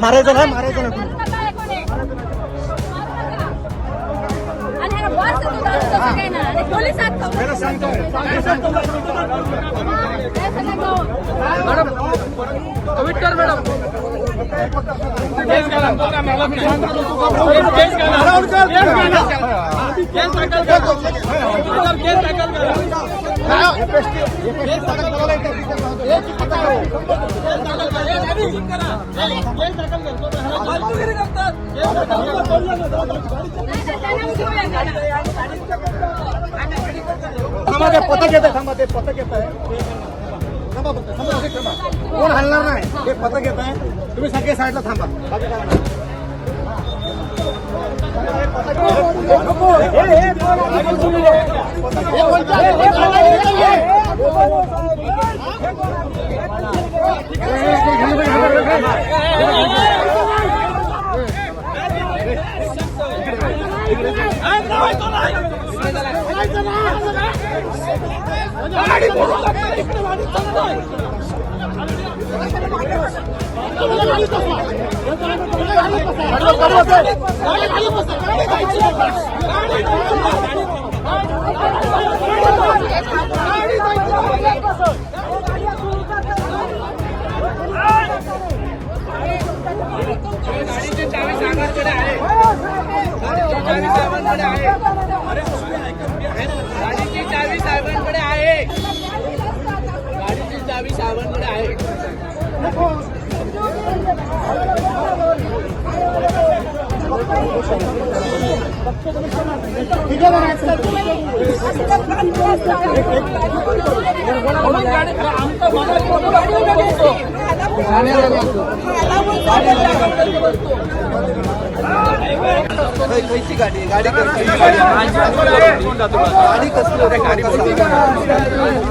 मारायचं नाही मारायचं नाही आणि ह्याला वास येतो थांबा ते पथक येत आहे थांबा ते पथक येत आहे थांबा फक्त थांबा असे थांबा कोण हलणार नाही ते पथक येत आहे तुम्ही सगळे साईडला थांबा बाकी काय नाही. हे, हे, कैसी गाडी गाडी कसली गाडी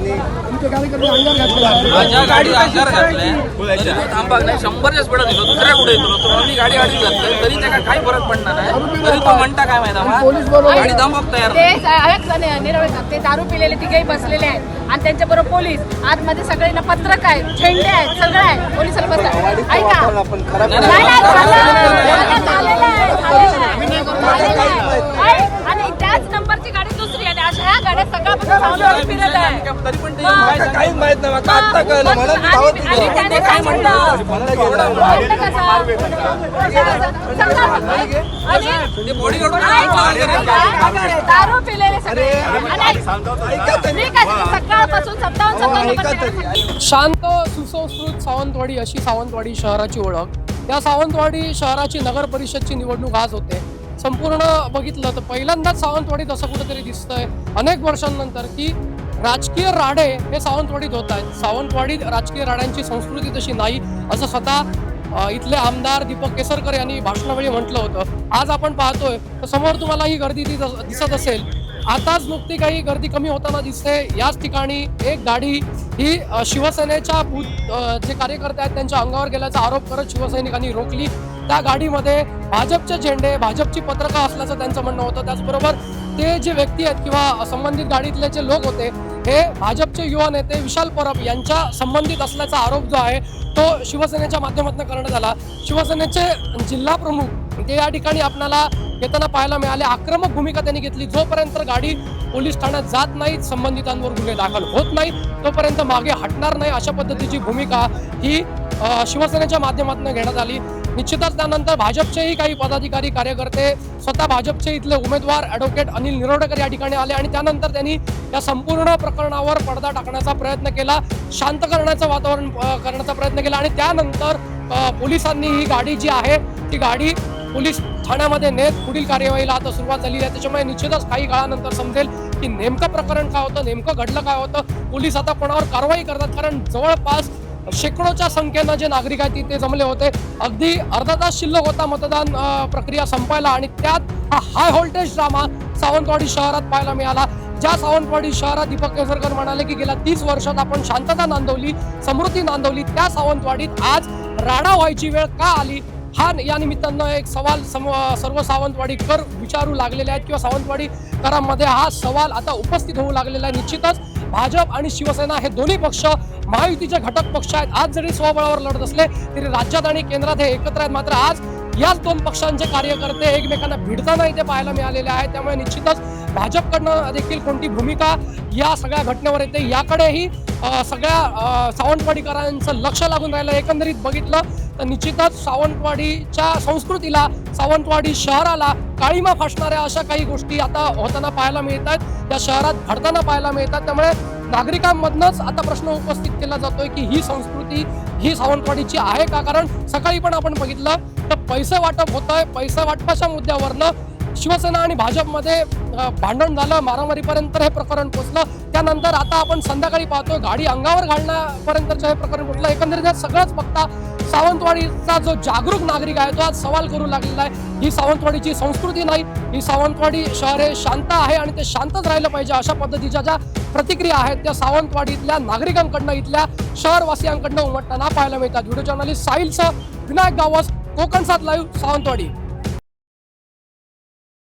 कसली माझ्या गाडी अंगार घातलाय तरी तो थांबा नाही शंभरच्या स्पीडात येतो दुसऱ्या कुठे येतो तो आम्ही गाडी गाडी घातलाय तरी त्याला काही फरक पडणार नाही. तरी तो म्हणता काय माहिती आम्हाला? गाडी थांबव तयार ते आहेत का नाही, निरवळे आहेत. ते दारू पिलेले तिघेही बसलेले आहेत. आणि त्यांच्याबरोबर पोलीस. आतमध्ये सगळ्यांना पत्रक आहेत झेंडे आहेत सगळं आहे. पोलिसाला बसतात ऐका. कळलं. मला धावत ते बॉडी दारू पिलेले सगळे. आणि सकाळपासून सत्तावन्न सत्तावन्न शांत सुसंस्कृत सावंतवाडी अशी सावंतवाडी शहराची ओळख. त्या सावंतवाडी शहराची नगर परिषदची निवडणूक आज होते. संपूर्ण बघितलं तर पहिल्यांदाच सावंतवाडीत असं कुठेतरी दिसतंय. अनेक वर्षांनंतर की राजकीय राडे हे सावंतवाडीत होत आहेत. सावंतवाडीत राजकीय राड्यांची संस्कृती तशी नाही असं स्वतः इथले आमदार दीपक केसरकर यांनी भाषणावेळी म्हटलं होतं. आज आपण पाहतोय तर समोर तुम्हाला ही गर्दी दिसत असेल. आताच नुकती काही गर्दी कमी होताना दिसते. याच ठिकाणी एक गाडी ही शिवसेनेच्या बूथ जे कार्यकर्ते आहेत त्यांच्या अंगावर गेल्याचा आरोप करत शिवसैनिकांनी रोखली. त्या गाडीमध्ये भाजपचे झेंडे भाजपची पत्रकं असल्याचं त्यांचं म्हणणं होतं. त्याचबरोबर ते जे व्यक्ती आहेत किंवा संबंधित गाडीतले जे लोक होते हे भाजपचे युवा नेते विशाल परब यांच्या संबंधित असल्याचा आरोप जो आहे तो शिवसेनेच्या माध्यमातून करण्यात आला. शिवसेनेचे जिल्हा प्रमुख ते या ठिकाणी आपल्याला येताना पाहायला मिळाले. आक्रमक भूमिका त्यांनी घेतली. जोपर्यंत गाडी पोलीस ठाण्यात जात नाहीत संबंधितांवर गुन्हे दाखल होत नाहीत तोपर्यंत मागे हटणार नाही अशा पद्धतीची भूमिका ही शिवसेनेच्या माध्यमातून घेण्यात आली. निश्चितच त्यानंतर भाजपचेही काही पदाधिकारी कार्यकर्ते स्वतः भाजपचे इथले उमेदवार ॲडव्होकेट अनिल निरोडकर या ठिकाणी आले आणि त्यानंतर त्यांनी या संपूर्ण प्रकरणावर पडदा टाकण्याचा प्रयत्न केला शांत करण्याचं वातावरण करण्याचा प्रयत्न केला आणि त्यानंतर पोलिसांनी ही गाडी जी आहे ती गाडी पोलीस ठाण्यामध्ये नेत पुढील कार्यवाहीला आता सुरुवात झाली आहे. त्याच्यामुळे निश्चितच काही काळानंतर समजेल की नेमकं प्रकरण काय होतं नेमकं घडलं काय होतं. पोलीस आता कोणावर कारवाई करतात कारण जवळपास शेकडोच्या संख्येनं जे नागरिक आहेत तिथे जमले होते. अगदी अर्धा तास शिल्लक होता मतदान प्रक्रिया संपायला आणि त्यात हा हाय व्होल्टेज ड्रामा सावंतवाडी शहरात पाहायला मिळाला. ज्या सावंतवाडी शहरात दीपक केसरकर म्हणाले की गेल्या तीस वर्षात आपण शांतता नांदवली समृद्धी नांदवली त्या सावंतवाडीत आज राडा व्हायची वेळ का आली? हा या निमित्तानं एक सवाल सम सर्व सावंतवाडीकर विचारू लागलेले आहेत किंवा सावंतवाडी करामध्ये हा सवाल आता उपस्थित होऊ लागलेला आहे. निश्चितच भाजप आणि शिवसेना हे दोन्ही पक्ष महायुतीचे घटक पक्ष आहेत. आज जरी स्वबळावर लढत असले तरी राज्यात आणि केंद्रात हे एकत्र आहेत. मात्र आज याच दोन पक्षांचे कार्यकर्ते एकमेकांना भिडताना इथे पाहायला मिळालेले आहेत. त्यामुळे निश्चितच भाजपकडनं देखील कोणती भूमिका या सगळ्या घटनेवर येते याकडेही सगळ्या सावंतवाडीकरांचं लक्ष लागून राहिलं. एकंदरीत बघितलं तर निश्चितच सावंतवाडीच्या संस्कृतीला सावंतवाडी शहराला काळीमा फासणाऱ्या अशा काही गोष्टी आता होताना पाहायला मिळत आहेत त्या शहरात घडताना पाहायला मिळतात. त्यामुळे नागरिकांमधनच आता प्रश्न उपस्थित केला जातोय की ही संस्कृती ही सावंतवाडीची आहे का? कारण सकाळी पण आपण बघितलं तर पैसे वाटप होत आहे पैसे वाटपाच्या मुद्द्यावरनं शिवसेना आणि भाजपमध्ये भांडण झालं मारामारीपर्यंत हे प्रकरण पोचलं. त्यानंतर आता आपण संध्याकाळी पाहतोय गाडी अंगावर घालण्यापर्यंतचं हे प्रकरण पोचलं एकंदरीत सगळंच बघता सावंतवाडीचा जो जागरूक नागरिक आहे तो आज सवाल करू लागलेला आहे. ही सावंतवाडीची संस्कृती नाही ही सावंतवाडी शहर हे शांत आहे आणि ते शांतच राहिलं पाहिजे अशा पद्धतीच्या ज्या प्रतिक्रिया आहेत त्या सावंतवाडीतल्या नागरिकांकडनं इथल्या शहरवासियांकडनं उमटताना पाहायला मिळतात. Video journalist साहिलसह Vinayak Gawas कोकणसात live Sawantwadi.